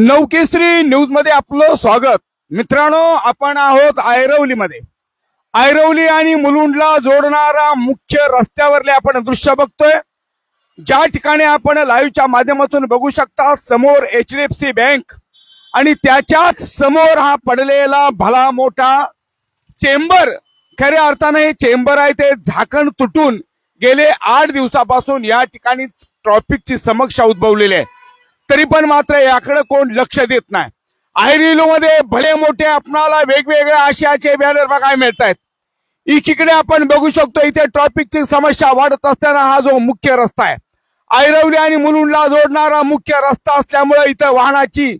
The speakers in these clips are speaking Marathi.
नवकेसरी न्यूजमध्ये आपलं स्वागत. मित्रांनो आपण आहोत आयरवलीमध्ये आयरवली आणि मुलुंडला जोडणारा मुख्य रस्त्यावरले आपण दृश्य बघतोय. ज्या ठिकाणी आपण लाईव्हच्या माध्यमातून बघू शकता समोर H D F C bank आणि त्याच्याच समोर हा पडलेला भला मोठा चेंबर. खऱ्या अर्थाने हे चेंबर आहे ते झाकण तुटून गेले आठ दिवसापासून या ठिकाणी ट्रॉफिकची समस्या उद्भवलेली आहे. तरी पण मात्र याकडे कोण लक्ष देत नाही. आयरिलो मध्ये भले मोठे आपणाला वेगवेगळ्या आशियाचे बॅनर बघायला मिळत आहेत एकीकडे आपण बघू शकतो इथे ट्रॉफिकची समस्या वाढत असताना हा जो मुख्य रस्ता आहे. आयरवली आणि मुलुंडला जोडणारा मुख्य रस्ता असल्यामुळे इथं वाहनाची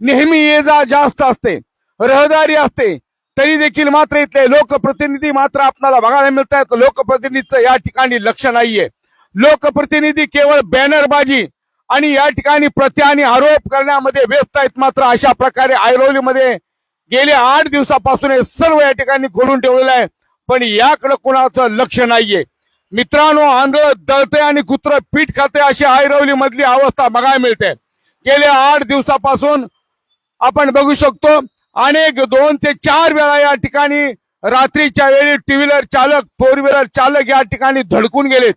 नेहमी ये जा जास्त असते. रहदारी असते. तरी देखील मात्र इथले लोकप्रतिनिधी मात्र आपल्याला बघायला मिळत आहेत लोकप्रतिनिधीचं या ठिकाणी लक्ष नाहीये. लोकप्रतिनिधी केवळ बॅनरबाजी आणि या ठिकाणी प्रति आणि आरोप करण्यामध्ये व्यस्त आहेत मात्र अशा प्रकारे आयरोलीमध्ये गेल्या आठ दिवसापासून हे सर्व या ठिकाणी खोलून ठेवलेलं आहे. पण याकडे कुणाचं लक्ष नाहीये. मित्रांनो आंधळ दळते आणि कुत्र पीठ खाते अशी ऐरवली मधली अवस्था बघायला मिळते. गेल्या आठ दिवसापासून आपण बघू शकतो अनेक दोन ते चार वेळा या ठिकाणी रात्रीच्या वेळी टू व्हीलर चालक फोर व्हीलर चालक या ठिकाणी धडकून गेलेत.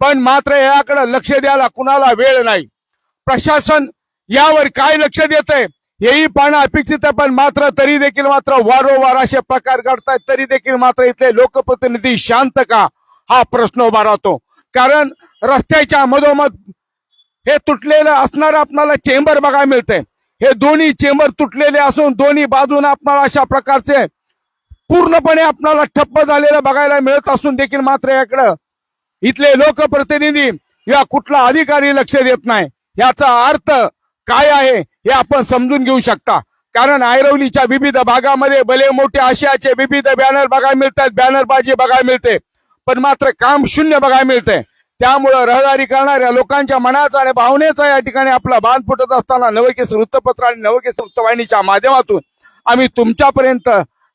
पण मात्र याकडे लक्ष द्यायला कुणाला वेळ नाही. प्रशासन यावर काय लक्ष देत आहे हेही पाहणं अपेक्षित आहे पण मात्र तरी देखील मात्र वारंवार असे प्रकार घडतायत. तरी देखील मात्र इथले लोकप्रतिनिधी शांत का? हा प्रश्न उभा राहतो. कारण रस्त्याच्या मधोमध हे तुटलेलं असणारं आपल्याला चेंबर बघायला मिळतंय. हे दोन्ही चेंबर तुटलेले असून दोन्ही बाजूने आपणाला अशा प्रकारचे पूर्णपणे आपणाला ठप्प झालेलं बघायला मिळत असून देखील मात्र याकडं इथले लोकप्रतिनिधी या कुठला अधिकारी लक्ष देत नाही याचा अर्थ काय आहे हे आपण समजून घेऊ शकता. कारण ऐरवलीच्या विविध भागामध्ये भले मोठे आशयाचे विविध बॅनर बघायला मिळतात बॅनरबाजी बघायला मिळते पण मात्र काम शून्य बघायला मिळते. त्यामुळं रहदारी करणाऱ्या लोकांच्या मनाचा आणि भावनेचा या ठिकाणी आपला बांध फुटत असताना नवकेस वृत्तपत्र आणि नवकेस वृत्तवाहिनीच्या माध्यमातून आम्ही तुमच्यापर्यंत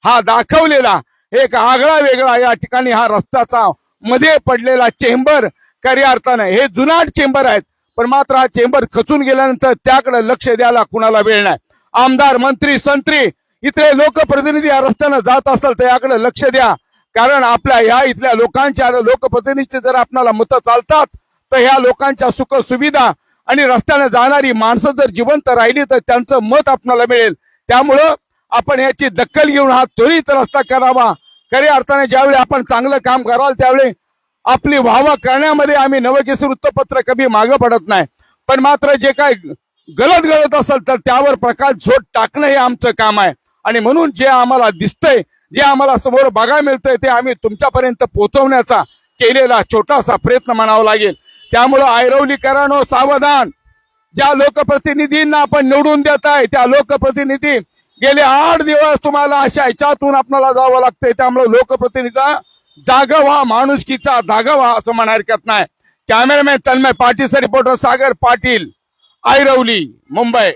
हा दाखवलेला एक आगळा वेगळा या ठिकाणी हा रस्त्याचा मध्ये पडलेला चेंबर खऱ्या अर्थानं हे जुनाट चेंबर आहेत पण मात्र हा चेंबर खचून गेल्यानंतर त्याकडे लक्ष द्यायला कुणाला वेळ नाही. आमदार मंत्री संत्री इथले लोकप्रतिनिधी या रस्त्यानं जात असेल तर याकडे लक्ष द्या. कारण आपल्या ह्या इथल्या लोकांच्या लोकप्रतिनिधीचे जर आपल्याला मतं चालतात तर ह्या लोकांच्या सुख सुविधा आणि रस्त्याने जाणारी माणसं जर जिवंत राहिली तर त्यांचं मत आपल्याला मिळेल. त्यामुळं आपण याची दखल घेऊन हा त्वरित रस्ता करावा. खऱ्या अर्थाने ज्यावेळी आपण चांगलं काम कराल त्यावेळी आपली वाहवा करण्यामध्ये आम्ही नवकेसर वृत्तपत्र कधी मागं पडत नाही. पण मात्र जे काय गलत गलत असेल तर त्यावर प्रकाश झोट टाकणं हे आमचं काम आहे. आणि म्हणून जे आम्हाला दिसतंय जे आम्हाला समोर बघायला मिळतंय ते आम्ही तुमच्यापर्यंत पोहोचवण्याचा केलेला छोटासा प्रयत्न म्हणावा लागेल. त्यामुळं ऐरवलीकरांनो सावधान. ज्या लोकप्रतिनिधींना आपण निवडून देत आहे त्या लोकप्रतिनिधी गेले आठ दिवस तुम्हाला अशा ह्याच्यातून आपल्याला जावं लागतंय. त्यामुळे लोकप्रतिनिधी जागा व्हा माणुसकीचा जागा व्हा असं म्हणा हरकत नाही. कॅमेरामॅन तन्मय पाटीलचा रिपोर्टर सागर पाटील आयरवली मुंबई.